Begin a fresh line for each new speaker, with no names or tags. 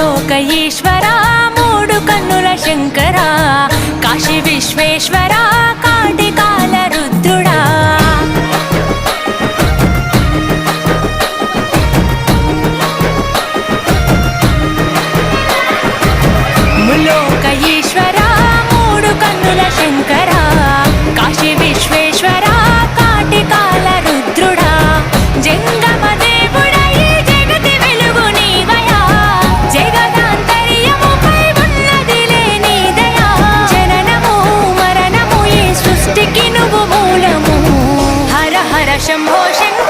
ముల్లోక ఈశ్వర మూడు కన్నుల శంకర. కాశీ విశ్వేశ్వర కాటికాల రుద్రుడా. ముల్లోక ఈశ్వర ฉันพ